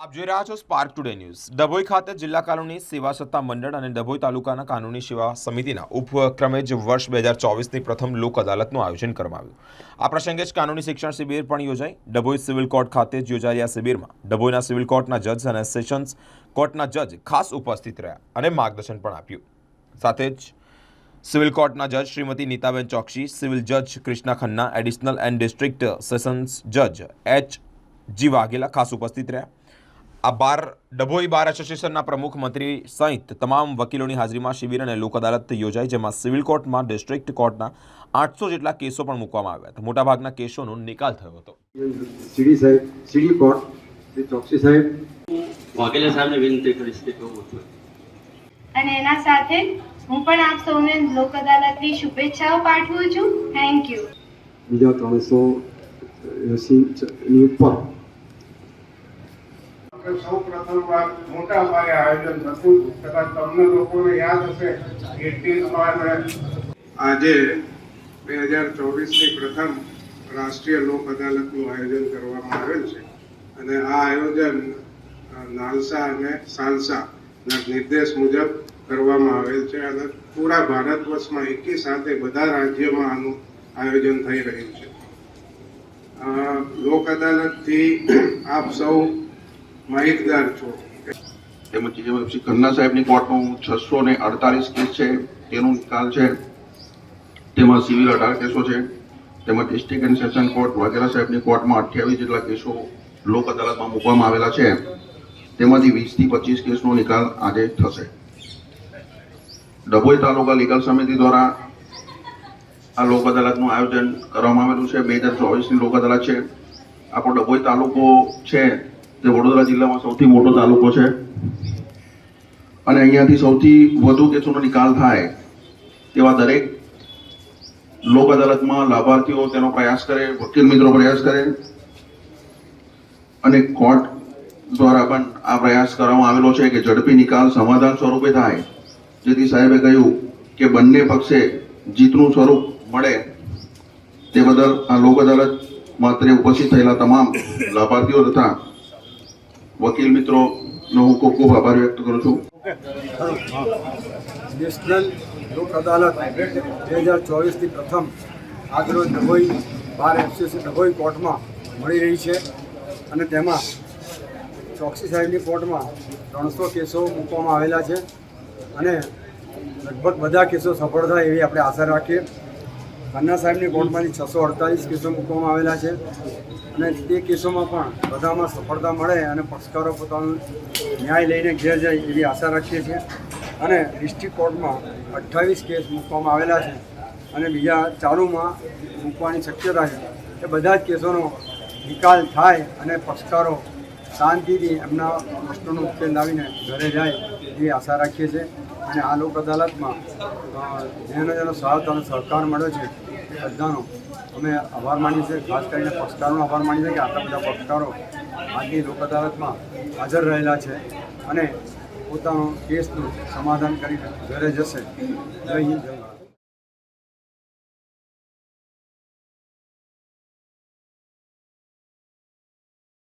આપ જોઈ રહ્યા છો સ્પાર્ક ટુડે ન્યૂઝ ડભોઈ ખાતે જિલ્લા કાનૂની સેવા સત્તા મંડળ અને ડભોઈ તાલુકાના કાનૂની સેવા સમિતિના ઉપક્રમે જ વર્ષ બે હજાર ચોવીસની પ્રથમ લોક અદાલતનું આયોજન કરવામાં આવ્યું. આ પ્રસંગે જ કાનૂની શિક્ષણ શિબિર પણ યોજાઈ. ડભોઈ સિવિલ કોર્ટ ખાતે જ યોજાયેલી આ શિબિરમાં ડભોઈના સિવિલ કોર્ટના જજ અને સેશન્સ કોર્ટના જજ ખાસ ઉપસ્થિત રહ્યા અને માર્ગદર્શન પણ આપ્યું. સાથે જ સિવિલ કોર્ટના જજ શ્રીમતી નીતાબેન ચોકસી, સિવિલ જજ Krishna Khanna, additional and district sessions જજ એચ જી વાઘેલા ખાસ ઉપસ્થિત રહ્યા. આ બાર ડભોઈ બાર એસોસિએશનના પ્રમુખ મંત્રી સહિત તમામ વકીલોની હાજરીમાં શિબિર અને લોક અદાલત યોજાઈ જેમાં સિવિલ કોર્ટમાં ડિસ્ટ્રિક્ટ કોર્ટના આઠસો જેટલા કેસો પણ મૂકવામાં આવ્યા હતા. મોટાભાગના કેસોનો નિકાલ થયો હતો. સીડી સાહેબ સીડી કોર્ટ શ્રી ચોકસી સાહેબ. વાઘેલા સાહેબને વિનંતી કરીશ કે કહું અને એના સાથે હું પણ આપ સૌને લોક અદાલતની શુભેચ્છાઓ પાઠવું છું. થેન્ક યુ બીજા ત્રણસો એસી ની ઉપર આપણે સૌ પ્રથમવાર મોટા પાયે આયોજન થતું હતું. કદાચ તમને લોકોને યાદ હશે એટીએસમાં આજે બે હજાર ચોવીસની પ્રથમ રાષ્ટ્રીય લોક અદાલતનું આયોજન કરવામાં આવેલ છે. અને આ આયોજન નાલસા અને સાલસાના નિર્દેશ મુજબ કરવામાં આવેલ છે અને પૂરા ભારત વર્ષમાં એકી સાથે બધા રાજ્યોમાં આનું આયોજન થઈ રહ્યું છે. લોક અદાલતથી આપ સૌ માહિતગાર છો. તેમજ શ્રી ખન્ના સાહેબની કોર્ટનું છસો ને અડતાલીસ કેસ છે, તેનો નિકાલ છે. તેમાં સિવિલ અઢાર કેસો છે. તેમજ district and session court Vaghela સાહેબની કોર્ટમાં અઠ્યાવીસ જેટલા કેસો લોક અદાલતમાં મૂકવામાં આવેલા છે. તેમાંથી વીસથી પચીસ કેસનો નિકાલ આજે થશે. ડભોઈ તાલુકા લીગલ સમિતિ દ્વારા આ લોક અદાલતનું આયોજન કરવામાં આવેલું છે. બે હજાર ચોવીસની લોક અદાલત છે. આપણો ડભોઈ તાલુકો છે તે વડોદરા જિલ્લામાં સૌથી મોટો તાલુકો છે. અને અહીંયાથી સૌથી વધુ કેસોનો નિકાલ થાય તેવા દરેક લોક અદાલતમાં લાભાર્થીઓ તેનો પ્રયાસ કરે, વકીલ મિત્રો પ્રયાસ કરે. અને કોર્ટ દ્વારા પણ આ પ્રયાસ કરવામાં આવેલો છે કે ઝડપી નિકાલ સમાધાન સ્વરૂપે થાય. જેથી સાહેબે કહ્યું કે બંને પક્ષે જીતનું સ્વરૂપ મળે તે બદલ આ લોક અદાલત માત્ર ઉપસ્થિત થયેલા તમામ લાભાર્થીઓ તથા વકીલ મિત્રોનો હું ખૂબ ખૂબ આભાર વ્યક્ત કરું છું. નેશનલ લોક અદાલત બે હજાર ચોવીસની પ્રથમ આજરોજ ડભોઈ બાર એફસીસી ડભોઈ કોર્ટમાં મળી રહી છે અને તેમાં ચોકસી સાહેબની કોર્ટમાં ત્રણસો કેસો મૂકવામાં આવેલા છે અને લગભગ બધા કેસો સફળ થાય એવી આપણે આશા રાખીએ. ખન્ના સાહેબની કોર્ટમાંથી છસો અડતાલીસ કેસો મૂકવામાં આવેલા છે. અને તે કેસોમાં પણ બધામાં સફળતા મળે અને પક્ષકારો પોતાનો ન્યાય લઈને ઘેર જાય એવી આશા રાખીએ છીએ. અને ડિસ્ટ્રિક્ટ કોર્ટમાં અઠ્ઠાવીસ કેસ મૂકવામાં આવેલા છે અને બીજા ચાલુમાં મૂકવાની શક્યતા છે. એ બધા જ કેસોનો નિકાલ થાય અને પક્ષકારો શાંતિથી એમના પ્રશ્નોનો ઉકેલ લાવીને ઘરે જાય એવી આશા રાખીએ છીએ. અને આ લોક અદાલતમાં જેનો જેનો સાથ અને સહકાર મળ્યો છે બધાનો અમે આભાર માનીએ છીએ. ખાસ કરીને પક્ષકારોનો આભાર માનીએ છીએ કે આટલા બધા પક્ષકારો આજની લોક અદાલતમાં હાજર રહેલા છે અને પોતાનો કેસનું સમાધાન કરીને ઘરે જશે. જય હિન્દ, જય ભારત.